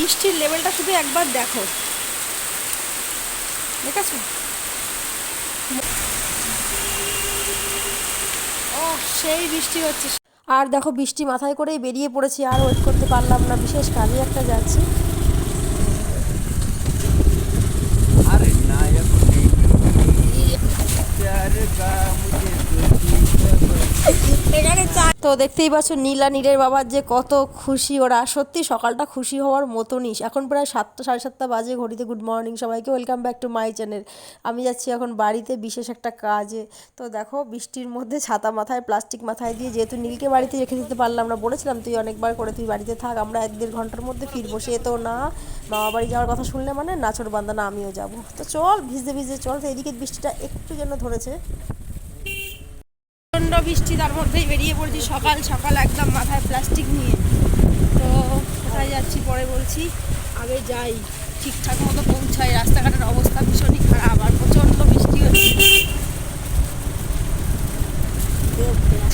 বৃষ্টির লেভেলটা শুধু একবার দেখো। ঠিক আছে ও সেই বৃষ্টি হচ্ছে। আর দেখো বৃষ্টি মাথায় করেই বেরিয়ে পড়েছি আর ওয়েট করতে পারলাম না। বিশেষ কাজে একটা যাচ্ছি। এখানে চা তো দেখতেই পাচ্ছ নীলা নীলের বাবার যে কত খুশি। ওরা সত্যি সকালটা খুশি হওয়ার মতনই। এখন প্রায় সাতটা, সাড়ে সাতটা বাজে ঘড়িতে গুড মর্নিং সবাইকে welcome back to my channel আমি যাচ্ছি এখন বাড়িতে বিশেষ একটা কাজে। তো দেখো, বৃষ্টির মধ্যে ছাতা মাথায় প্লাস্টিক মাথায় দিয়ে যেহেতু নীলকে বাড়িতে রেখে দিতে পারলাম না, বলেছিলাম তুই অনেকবার করে তুই বাড়িতে থাক, আমরা এক দেড় ঘণ্টার মধ্যে ফিরবো। সে তো না, মামা বাড়ি যাওয়ার কথা শুনলে মানে নাচর বান্দা না, আমিও যাব। তো চল ভিজে ভিজে চল, তো এদিকে বৃষ্টিটা একটু যেন ধরেছে। বৃষ্টি, তার মধ্যেই বেরিয়ে পড়ছি সকাল সকাল একদম মাথায় প্লাস্টিক নিয়ে। তো কোথায় যাচ্ছি পরে বলছি? আগে যাই, ঠিকঠাক মতো পৌঁছাই, রাস্তাঘাটের অবস্থা ভীষণই খারাপ আর প্রচণ্ড বৃষ্টি হচ্ছে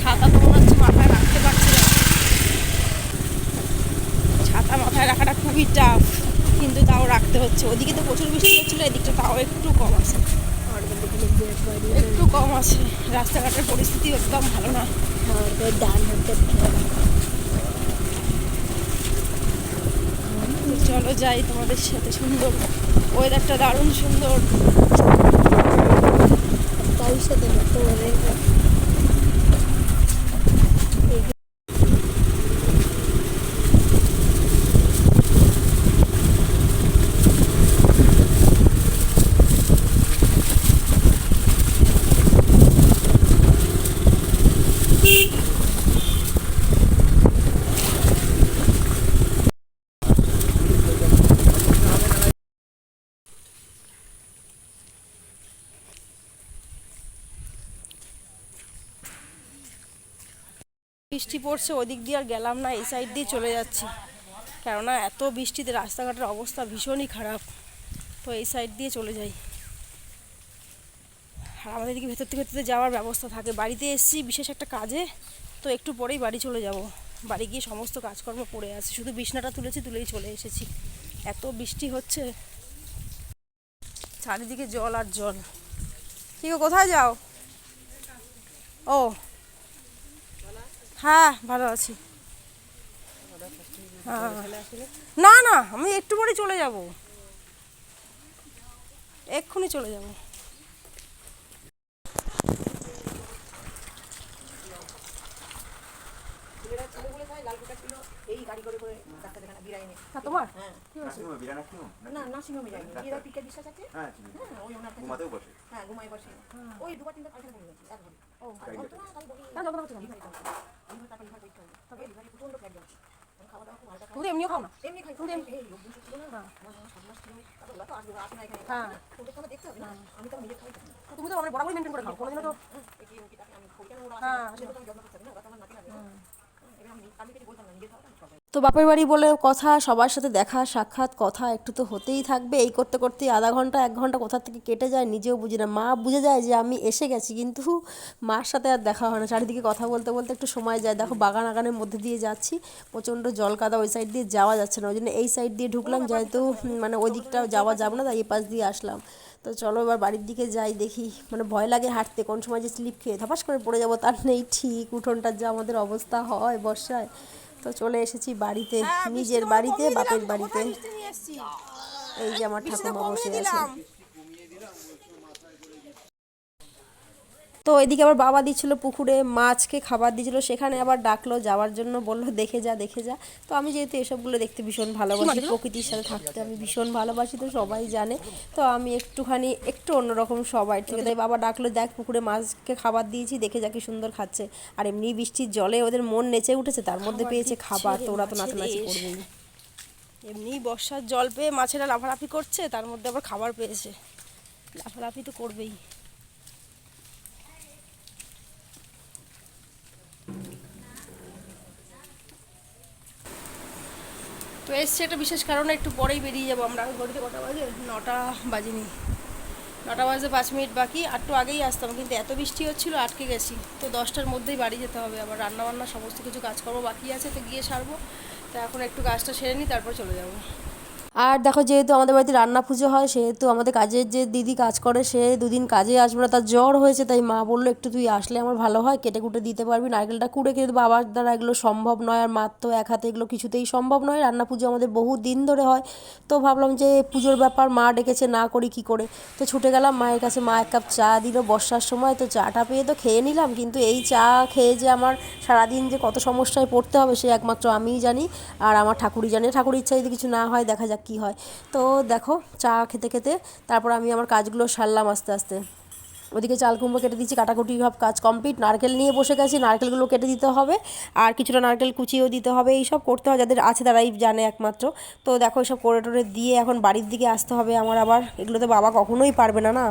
ছাতা তো মনে হচ্ছে মাথায় রাখতে পারছি না ছাতা মাথায় রাখাটা খুবই টাফ কিন্তু তাও রাখতে হচ্ছে ওদিকে তো প্রচুর বৃষ্টি হচ্ছিল এদিকটা তাও একটু কম আছে একটু কম আছে রাস্তাঘাটের পরিস্থিতি একদম ভালো না তো চলো যাই সাথে সুন্দর। ওয়েদারটা দারুণ সুন্দর। বৃষ্টি পড়ছে, ওদিক দিয়ে আর গেলাম না, এই সাইড দিয়ে চলে যাচ্ছি। কেননা এত বৃষ্টিতে রাস্তাঘাটের অবস্থা ভীষণই খারাপ। তো এই সাইড দিয়ে চলে যাই। আর আমাদের এদিকে ভেতর থেকে ভেতরে যাওয়ার ব্যবস্থা থাকে। বাড়িতে এসেছি বিশেষ একটা কাজে, তো একটু পরেই বাড়ি চলে যাব। বাড়ি গিয়ে সমস্ত কাজকর্ম পড়ে আছে। শুধু বিছনাটা তুলেছি, তুলেই চলে এসেছি। এত বৃষ্টি হচ্ছে। চারিদিকে জল আর জল। ঠিক কোথায় যাও? ও হ্যাঁ ভালো আছি। হ্যাঁ। না না আমি একটু পরে চলে যাব। এক্ষুনি চলে যাব। হ্যাঁ, তোমার না নার্সিংহোমে যায়নি এরা পিকে বিশ্বাস আছে? হ্যাঁ হ্যাঁ ওই ওনার হ্যাঁ ঘুমাই বসে। ওই দুবার তিনবার পায়খানা করে গেছে ও আর অত না তাই বলি এমনিও খাও না? এমনি খাই। তুমি এই লোক বসে ছিল না। আমার মামা সাত মাস ছিল। তারপর ওরা তো আসবে আসে না এখানে হ্যাঁ। ওদের তো আমার দেখতে হবে না। আমি তো নিজে খাই। তখন। তো তুমি তো আমার বরাবরই মেনটেন করে খাও। কোনোদিনও তো হ্যাঁ, আমি হ্যাঁ, বলতাম না নিজে খাওয়া তো বাপের বাড়ি বলে কথা, সবার সাথে দেখা, সাক্ষাৎ, কথা একটু তো হতেই থাকবে। এই করতে করতে আধা ঘণ্টা, এক ঘণ্টা কোথা থেকে কেটে যায় নিজেও বুঝি না। মা বুঝে যায় যে আমি এসে গেছি, কিন্তু মার সাথে আর দেখা হয় না। চারিদিকে কথা বলতে বলতে একটু সময় যায়। দেখো বাগান আগানের মধ্যে দিয়ে যাচ্ছি, প্রচণ্ড জল কাদা ওই সাইড দিয়ে যাওয়া যাচ্ছে না। ওই জন্য এই সাইড দিয়ে ঢুকলাম, যেহেতু মানে ওই দিকটা যাওয়া যাবে না, তাই এই পাশ দিয়ে আসলাম। তো চলো এবার বাড়ির দিকে যাই, দেখি মানে ভয় লাগে হাঁটতে, কোন সময় যে স্লিপ খেয়ে ধপাস করে পড়ে যাব। তার নেই ঠিক উঠোনটার যা আমাদের অবস্থা হয়, বর্ষায়। তো চলে এসেছি বাড়িতে নিজের বাড়িতে বাপের বাড়িতে। এই যে আমার ঠাকুমা বসে আছে। তো এদিকে আবার বাবা দিচ্ছিল পুকুরে মাছকে খাবার দিয়েছিল সেখানে আবার ডাকলো যাওয়ার জন্য বলল দেখে যা দেখে যা। তো আমি যেহেতু এসবগুলো দেখতে ভীষণ ভালোবাসি প্রকৃতির সাথে থাকতে আমি ভীষণ ভালোবাসি তো সবাই জানে। তো আমি একটুখানি একটু অন্যরকম সবাই থেকে তাই বাবা ডাকলো দেখ পুকুরে মাছকে খাবার দিয়েছি দেখে যা কি সুন্দর খাচ্ছে। আর এমনি বৃষ্টির জলে ওদের মন নেচে উঠেছে তার মধ্যে পেয়েছে খাবার তো ওরা তো নাচানাচি করবেই। এমনি বর্ষার জল পেয়ে মাছেরা লাফালাফি করছে তার মধ্যে আবার খাবার পেয়েছে। লাফালাফি তো করবেই। তো এসছে একটা বিশেষ কারণে একটু পরেই বেরিয়ে যাব। আমরা ঘড়িতে কটা বাজে? নটা বাজেনি। নটা বাজে পাঁচ মিনিট বাকি। আর একটু আগেই আসতাম, কিন্তু এত বৃষ্টি হচ্ছিল, আটকে গেছি। তো দশটার মধ্যেই বাড়ি যেতে হবে। আবার রান্নাবান্না, সমস্ত কিছু কাজকর্ম বাকি আছে, তো গিয়ে সারবো। তো এখন একটু কাজটা সেরে নিই, তারপর চলে যাব। আর দেখো যেহেতু আমাদের বাড়িতে রান্না পুজো হয়, সেহেতু আমাদের কাজের যে দিদি কাজ করে, সে দুদিন কাজে আসবে না। তার জ্বর হয়েছে, তাই মা বলল, একটু তুই আসলে আমার ভালো হয়, কেটে কুটে দিতে পারবি নারকেলটা কুড়ে কিন্তু বাবার দ্বারা এগুলো সম্ভব নয়, আর মার তো এক হাতে এগুলো কিছুতেই সম্ভব নয়। রান্না পুজো আমাদের বহু দিন ধরে হয়। তো ভাবলাম যে পুজোর ব্যাপার মা ডেকেছে, না করি কি করে? তো ছুটে গেলাম মায়ের কাছে, মা এক কাপ চা দিল বর্ষার সময়। তো চাটা পেয়ে তো খেয়ে নিলাম, কিন্তু এই চা খেয়ে যে আমার সারাদিন যে কত সমস্যায় পড়তে হবে, সে একমাত্র আমিই জানি। আর আমার ঠাকুরই জানে। ঠাকুর ইচ্ছা যদি কিছু না হয়, দেখা যাক কী হয়। তো দেখো, চা খেতে খেতে তারপর আমি আমার কাজগুলো সারলাম আস্তে আস্তে। ওদিকে চাল কুমড়ো কেটে দিচ্ছি কাটাকুটি সব কাজ কমপ্লিট নারকেল নিয়ে বসে গেছি, নারকেলগুলো কেটে দিতে হবে। আর কিছুটা নারকেল কুচিয়েও দিতে হবে। এইসব করতে হয়, যাদের আছে তারাই জানে একমাত্র। তো দেখো এসব করে টোরে দিয়ে এখন বাড়ির দিকে আসতে হবে। আমার আবার এগুলো তো বাবা কখনোই পারবে না না?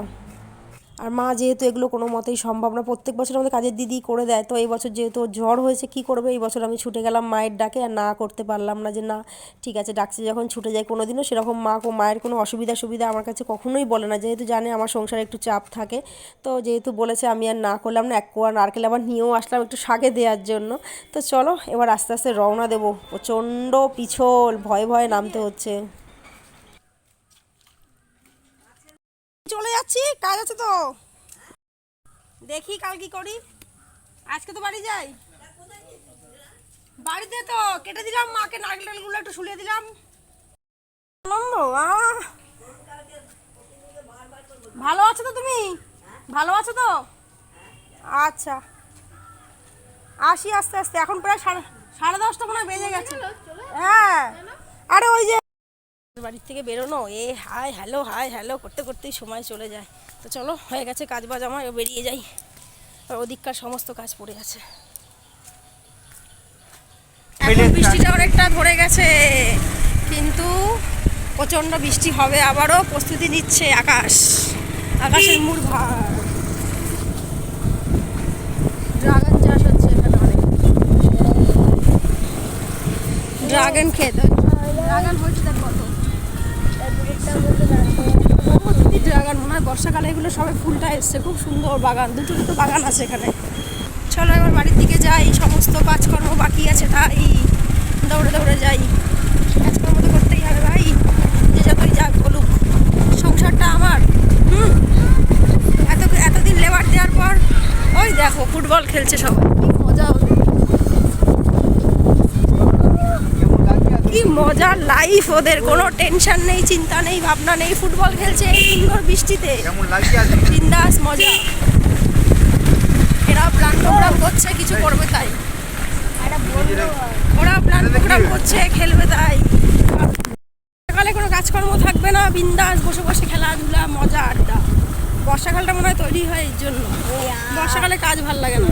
আর মা যেহেতু এগুলো কোনো মতেই সম্ভব না, প্রত্যেক বছর আমাদের কাজের দিদি করে দেয়। তো এই বছর যেহেতু জ্বর হয়েছে, কি করবে? এই বছর আমি ছুটে গেলাম মায়ের ডাকে আর না করতে পারলাম না যে, না, ঠিক আছে, ডাকছে যখন ছুটে যায় কোনো দিনও সেরকম মা মায়ের কোনো অসুবিধা সুবিধা আমার কাছে কখনোই বলে না। যেহেতু জানে আমার সংসারে একটু চাপ থাকে, তো যেহেতু বলেছে আমি আর না করলাম না, এক কোয়া নারকেল আবার নিয়েও আসলাম একটু শাকে দেওয়ার জন্য। তো চলো, এবার আস্তে আস্তে রওনা দেবো। প্রচণ্ড পিছল, ভয়ে ভয়ে নামতে হচ্ছে। চলে যাচ্ছি, কাজ আছে তো। দেখি কাল কি করি। আজকে তো বাড়ি যাই। বাড়িতে তো কেটে দিলাম, মাকে নারকেল টালগুলো একটু শুলিয়ে দিলাম। ভালো আছো তো তুমি? ভালো আছো তো? আচ্ছা। আসি আস্তে আস্তে, এখন প্রায় সাড়ে সাড়ে দশটা মনে বেজে গেছে। হ্যাঁ। আরে ওই যে বাড়ির থেকে বেরোনো? এ হাই হ্যালো হাই হ্যালো করতে করতেই সময় চলে যায়। তো চলো হয়ে গেছে কাজ বাজ আমার বেরিয়ে যাই। আর ওদিককার সমস্ত কাজ পড়ে আছে। বৃষ্টিটা অনেকটা ধরে গেছে কিন্তু প্রচণ্ড বৃষ্টি হবে। আবারও প্রস্তুতি নিচ্ছে আকাশ। আকাশের মূর ভার ড্রাগন চাষ হচ্ছে এখানে অনেক। ড্রাগন খেত। ড্রাগন হচ্ছে ড্রাগন মনে হয় বর্ষাকালে এগুলো সবাই ফুলটা এসছে, খুব সুন্দর বাগান, দুটো দুটো বাগান আছে এখানে। চলো এবার বাড়ির দিকে যাই, সমস্ত কাজকর্ম বাকি আছে তাই। দৌড়ে দৌড়ে যাই। কাজকর্ম তো করতেই হবে ভাই, যে যতই যাক বলুক। সংসারটা আমার, হুম। এত, এতদিন লেবার দেওয়ার পর, ওই দেখো, ফুটবল খেলছে সবাই কি মজা ওদের। কেমন লাগছে আজকে? কি মজার লাইফ ওদের কোনো টেনশন নেই চিন্তা নেই ভাবনা নেই। ফুটবল খেলছে এই সুন্দর বৃষ্টিতে। বিন্দাস মজা। এরা প্ল্যান প্রোগ্রাম করছে কিছু করবে তাই। ওরা প্ল্যান প্রোগ্রাম করছে খেলবে তাই। সকালে কোনো কাজকর্ম থাকবে না বিন্দাস বসে বসে খেলাধুলা মজা আড্ডা। বর্ষাকালটা মনে হয় তৈরি হয় এর জন্য। বর্ষাকালে কাজ ভালো লাগে না।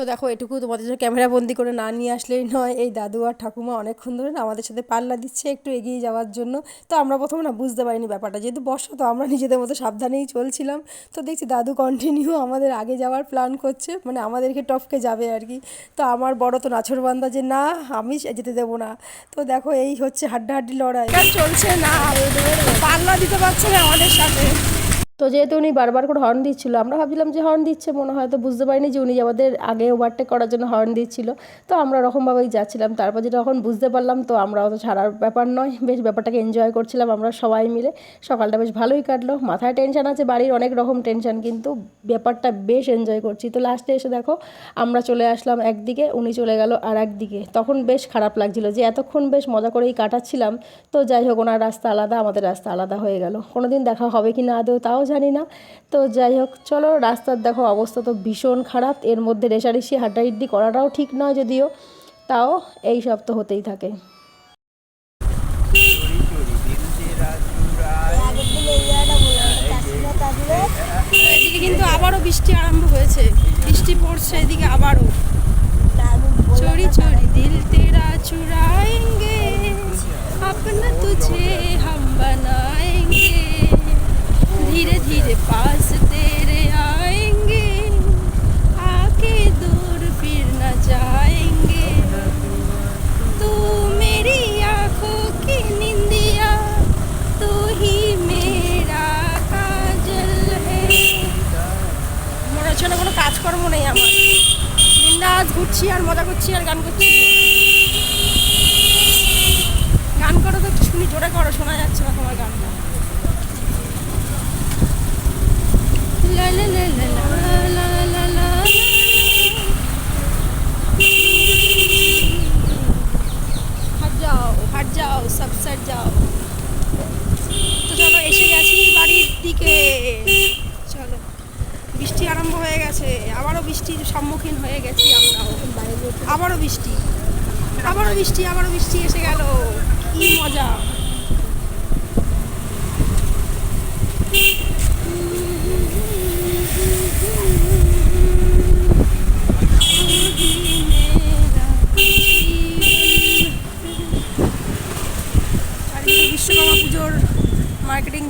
তো দেখো, এটুকু তোমাদের জন্য ক্যামেরা বন্দি করে না নিয়ে আসলেই নয়। এই দাদু আর ঠাকুমা অনেকক্ষণ ধরে না আমাদের সাথে পাল্লা দিচ্ছে একটু এগিয়ে যাওয়ার জন্য। তো আমরা প্রথমে না বুঝতে পারিনি ব্যাপারটা, যেহেতু বর্ষা, তো আমরা নিজেদের মতো সাবধানেই চলছিলাম। তো দেখছি দাদু কন্টিনিউ আমাদের আগে যাওয়ার প্ল্যান করছে মানে আমাদেরকে টপকে যাবে আর কি। তো আমার বড় তো নাছরবান্দা যে, না, আমি যেতে দেবো না। তো দেখো, এই হচ্ছে হাড্ডাহাড্ডি লড়াই। চলছে না, পাল্লা দিতে পারছে না আমাদের সাথে। তো যেহেতু উনি বারবার করে হর্ন দিচ্ছিল, আমরা ভাবছিলাম যে হর্ন দিচ্ছে, মনে হয় তো বুঝতে পারিনি যে উনি আমাদের আগে ওভারটেক করার জন্য হর্ন দিচ্ছিল। তো আমরা ওরকমভাবেই যাচ্ছিলাম, তারপর যেটা যখন বুঝতে পারলাম তো আমরা অত ছাড়ার ব্যাপার নয়, বেশ ব্যাপারটাকে এনজয় করছিলাম আমরা সবাই মিলে। সকালটা বেশ ভালোই কাটলো, মাথায় টেনশন আছে, বাড়ির অনেক রকম টেনশন কিন্তু ব্যাপারটা বেশ এনজয় করছি। তো লাস্টে এসে দেখো, আমরা চলে আসলাম একদিকে, উনি চলে গেল আর একদিকে তখন বেশ খারাপ লাগছিল যে এতক্ষণ বেশ মজা করেই কাটাচ্ছিলাম, তো যাই হোক, ওনার রাস্তা আলাদা, আমাদের রাস্তা আলাদা হয়ে গেল। কোনো দিন দেখা হবে কি না আদৌ, তাও জানি না। তো যাই হোক, চলো রাস্তার দেখো অবস্থা তো ভীষণ খারাপ। এর মধ্যে রেশারেশি হাড্ডাহিড্ডি করাটাও ঠিক নয় যদিও, তাও এই সব তো হতেই থাকে। কিন্তু আবারও বৃষ্টি আরম্ভ হয়েছে। বৃষ্টি পড়ছে এদিকে আবারও। চোরি চড়ি দিল তেরা চুরায়েঙ্গে अपना तुझे हम बनाएंगे धीरे धीरे पास तेरे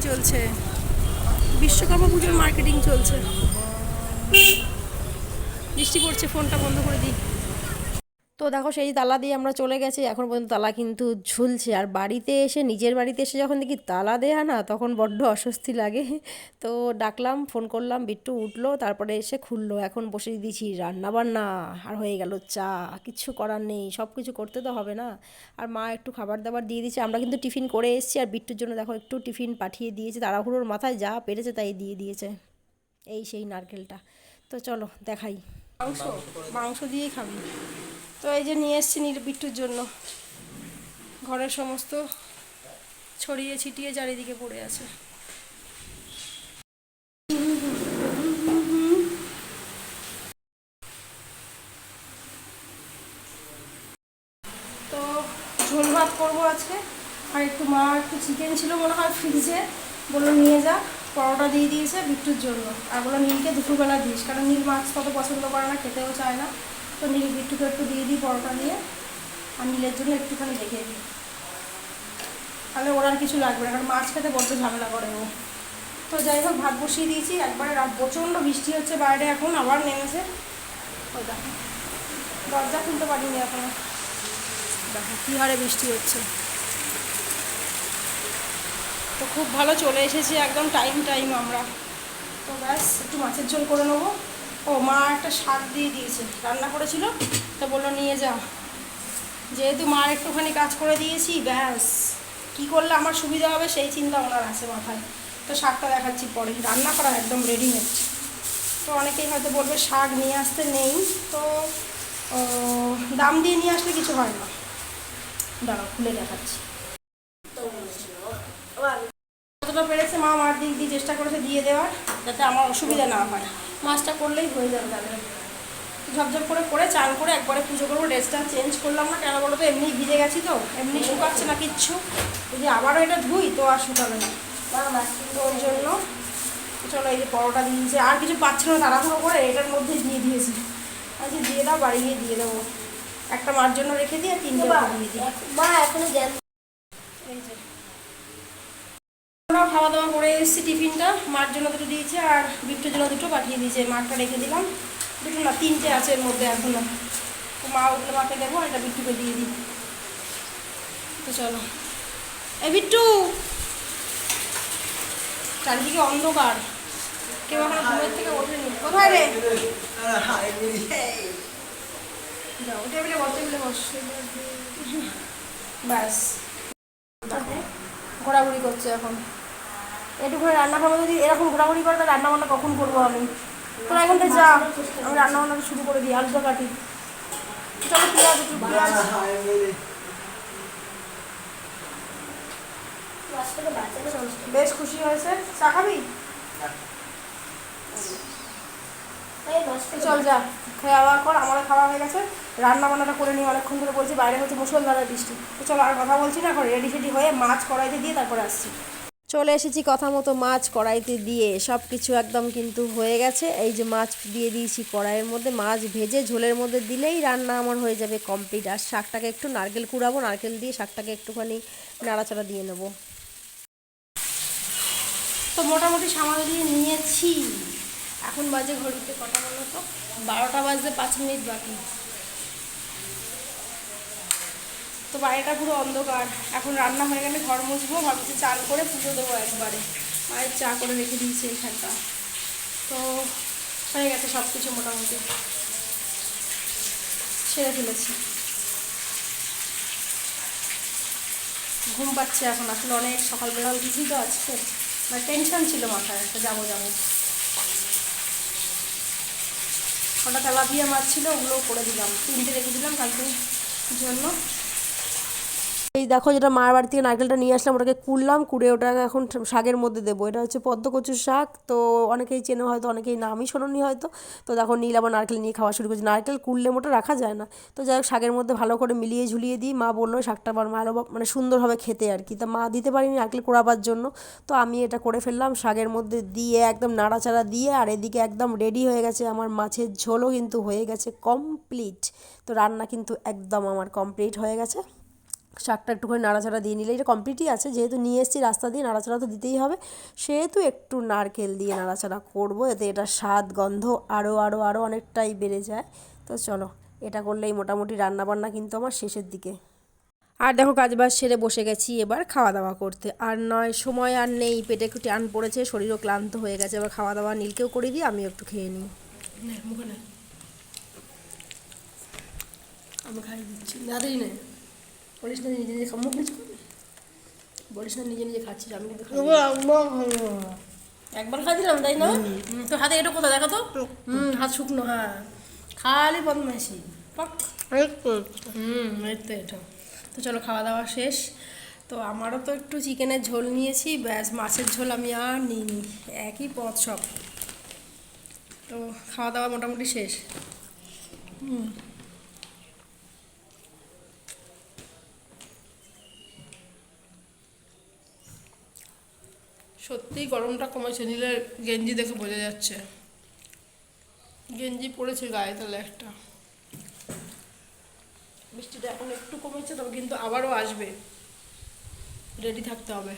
চলছে। বিশ্বকর্মা পুজোর মার্কেটিং চলছে। বৃষ্টি পড়ছে ফোনটা বন্ধ করে দিই। তো দেখো সেই তালা দিয়ে আমরা চলে গেছি। এখন পর্যন্ত তালা কিন্তু ঝুলছে। আর বাড়িতে এসে, নিজের বাড়িতে এসে যখন দেখি তালা দেয়া না, তখন বড্ড অস্বস্তি লাগে। তো ডাকলাম, ফোন করলাম, বিট্টু উঠল, তারপরে এসে খুললো। এখন বসে দিয়েছি রান্না বান্না আর হয়ে গেল চা। কিচ্ছু করার নেই। সব কিছু করতে তো হবে না। আর মা একটু খাবার দাবার দিয়ে দিয়েছে। আমরা কিন্তু টিফিন করে এসেছি। আর বিট্টুর জন্য দেখো একটু টিফিন পাঠিয়ে দিয়েছে। তাড়াহুড়োর মাথায় যা পেরেছে তাই দিয়ে দিয়েছে। এই সেই নারকেলটা। তো চলো, দেখাই। মাংস? মাংস দিয়েই খাবি। তো এই যে নিয়ে এসছি নীল বিট্টুর জন্য। ঘরের সমস্ত ছড়িয়ে ছিটিয়ে চারিদিকে পড়ে আছে। তো ঝোল ভাত করব আজকে। আর একটু মা একটু চিকেন ছিল মনে হয় ফ্রিজে বলল নিয়ে যা, পরোটা দিয়ে দিয়েছে বিট্টুর জন্য। আর বলল নীলকে দুপুরবেলা দিস, কারণ নীল মাছ কত পছন্দ করে না, খেতেও চায় না। তো নীল বিট্টুকে একটু দিয়ে দিই পরোটা দিয়ে, আর নীলের জন্য একটুখানি রেখে দিই। তাহলে ওর আর কিছু লাগবে না, কারণ মাছ খেতে বড্ড ঝামেলা করে ও। তো যাই হোক, ভাত বসিয়ে দিয়েছি, একবারে প্রচণ্ড বৃষ্টি হচ্ছে বাইরে এখন, আবার নেমেছে। ওই দেখো, দরজা খুলতে পারিনি এখনও। দেখো কী হারে বৃষ্টি হচ্ছে। তো খুব ভালো চলে এসেছি, একদম টাইম টাইম আমরা। তো ব্যাস, একটু মাছের ঝোল করে নেব। ও মা একটা শাক দিয়ে দিয়েছে রান্না করেছিল তো বলল নিয়ে যা। যেহেতু মার একটুখানি কাজ করে দিয়েছি ব্যাস। কী করলে আমার সুবিধা হবে সেই চিন্তা ওনার আছে মাথায়। তো শাকটা দেখাচ্ছি পরে। রান্না করা একদম রেডিমেড তো অনেকেই হয়তো বলবে শাক নিয়ে আসতে নেই তো দাম দিয়ে নিয়ে আসলে কিছু হয় না। দাঁড়াও খুলে দেখাচ্ছি। যতটা পেরেছে মা মার দিক দিয়ে চেষ্টা করেছে দিয়ে দেওয়ার। যাতে আমার অসুবিধা না হয়। মাছটা করলেই হয়ে যাবে তাহলে। ঝপঝপ করে করে চান করে একবারে পুজো করব ড্রেসটা চেঞ্জ করলাম না কেন বলো তো এমনি ভিজে গেছি তো এমনি শুকাচ্ছে না কিচ্ছু। যদি আবারও এটা ধুই তো আর শুকাবে না। ওই জন্য চলো এই যে পরোটা দিয়েছে। আর কিছু পাচ্ছে না তাড়াহুড়ো করে এটার মধ্যে দিয়ে দিয়েছি। আচ্ছা দিয়ে দাও বাড়ি গিয়ে দিয়ে দেবো। একটা মার জন্য রেখে দিয়ে তিনটে দিয়ে দিই। মা এখনও জ্ঞান এই যে। আমরাও খাওয়া দাওয়া করে এসেছি টিফিনটা। মার জন্য দুটো দিয়েছে আর বিট্টুর জন্য দুটো পাঠিয়ে দিয়েছে। মারটা রেখে দিলাম। দুটো না, তিনটে আছে এর মধ্যে এখনও। মা উঠলে মাকে দেবো আর এটা বিট্টুকে দিয়ে দিই। তো চলো। এই বিট্টু! চারিদিকে অন্ধকার। কেউ এখন ঘুমের থেকে ওঠেনি। কোথায় রে? ব্যাস ঘোরাঘুরি করছে এখন। একটু করে রান্না করব যদি এরকম ঘোরাঘুরি করে রান্না বান্না কখন করব আমি? তোরা এখন থেকে যা, আমি রান্না বান্না শুরু করে দিই, আলুটা কাটি। চলো, পেঁয়াজ, একটু বেশ খুশি হয়েছে। চা খাবি? চল যা, খাওয়া দাওয়া কর, আমারও খাওয়া হয়ে গেছে। রান্না বান্নাটা করে নিয়ে অনেকক্ষণ ধরে বলছি, বাইরে হচ্ছে মুসলধারার বৃষ্টি। তো চলো আর কথা বলছি না, এখন রেডি সেডি হয়ে মাছ কড়াইতে দিয়ে তারপরে আসছি। চলে এসেছি কথা মতো মাছ কড়াইতে দিয়ে। সব কিছু একদম কিন্তু হয়ে গেছে। এই যে মাছ দিয়ে দিয়েছি কড়াইয়ের মধ্যে, মাছ ভেজে ঝোলের মধ্যে দিলেই রান্না আমার হয়ে যাবে কমপ্লিট। আর শাকটাকে একটু নারকেল কুড়াবো, নারকেল দিয়ে শাকটাকে একটুখানি নাড়াচাড়া দিয়ে নেব। তো মোটামুটি সামাল দিয়ে নিয়েছি। এখন বাজে ঘড়িতে কটা বলো তো? বারোটা বাজতে পাঁচ মিনিট বাকি। তো বাড়িটা পুরো অন্ধকার। এখন রান্না হয়ে গেলে ঘর মুছবো, ভাবছি চান করে পুজো দেবো একবারে। মায়ের চা করে রেখে দিয়েছি এইখানটা তো হয়ে গেছে সব কিছু মোটামুটি। সেরে ফেলেছি। ঘুম পাচ্ছে এখন। আসলে অনেক সকালবেলা উঠেছি তো আজকে। মানে টেনশন ছিল মাথায় একটা যাব যাব। ওটা তেলাপিয়া মাছ ছিল, ওগুলোও করে দিলাম। তিনটে রেখে দিলাম কালকের জন্য। এই দেখো যেটা মার বাড়ি থেকে নারকেলটা নিয়ে আসলাম, ওটাকে কুড়লাম, কুড়ে ওটাকে এখন শাকের মধ্যে দেবো। এটা হচ্ছে পদ্ম কচুর শাক, তো অনেকেই চেনে হয়তো, অনেকেই নামই শোনোনি হয়তো। তো দেখো নীল আবার নারকেল নিয়ে খাওয়া শুরু করেছে। নারকেল কুড়লে মোটা রাখা যায় না। তো যাই হোক, শাকের মধ্যে ভালো করে মিলিয়ে ঝুলিয়ে দিই। মা বলল শাকটা আবার ভালো মানে সুন্দরভাবে খেতে আর কি। তা মা দিতে পারিনি নারকেল কোড়াবার জন্য। তো আমি এটা করে ফেললাম, শাকের মধ্যে দিয়ে একদম নাড়াচাড়া দিয়ে, আর এদিকে একদম রেডি হয়ে গেছে আমার মাছের ঝোলও কিন্তু হয়ে গেছে কমপ্লিট তো রান্না কিন্তু একদম আমার কমপ্লিট হয়ে গেছে। শাকটা একটুখানি নাড়াচাড়া দিয়ে নিলে, এটা কমপ্লিটই আছে, যেহেতু নিয়ে এসেছি রাস্তা দিয়ে, নাড়াচাড়া তো দিতেই হবে। সেহেতু একটু নারকেল দিয়ে নাড়াচাড়া করব, এতে এটা স্বাদ, গন্ধ আরও আরও আরও অনেকটাই বেড়ে যায়। তো চলো, এটা করলেই মোটামুটি রান্নাবান্না কিন্তু আমার শেষের দিকে। আর দেখো কাজবাজ সেরে বসে গেছি এবার খাওয়া দাওয়া করতে। আর নয়, সময় আর নেই, পেটে একটু টান পড়েছে, শরীরও ক্লান্ত হয়ে গেছে। এবার খাওয়া দাওয়া নীলকেও করে দিই আমি একটু খেয়ে নিই। আমি খাই দিচ্ছি। নেই বলিস না নিজে নিজে খামুক নিচ বলিস না নিজে নিজে খাচ্ছিস আমি কিন্তু। একবার খাই দিলাম তাই না? হুম, তোর হাতে এটা কোথায়? দেখো তো। হুম হাত শুকনো হ্যাঁ। খালি বদমাইশি। পাক। হুম এই তো এটা। তো চলো খাওয়া দাওয়া শেষ। তো আমারও তো একটু চিকেনের ঝোল নিয়েছি ব্যাস মাছের ঝোল আমি আর নিইনি। একই পথ সব। তো খাওয়া দাওয়া মোটামুটি শেষ। সত্যিই গরমটা কমেছে নীলের গেঞ্জি দেখে বোঝা যাচ্ছে। গেঞ্জি পড়েছে গায়ে তাহলে একটা। বৃষ্টিটা এখন একটু কমেছে, তবে কিন্তু আবারও আসবে। রেডি থাকতে হবে।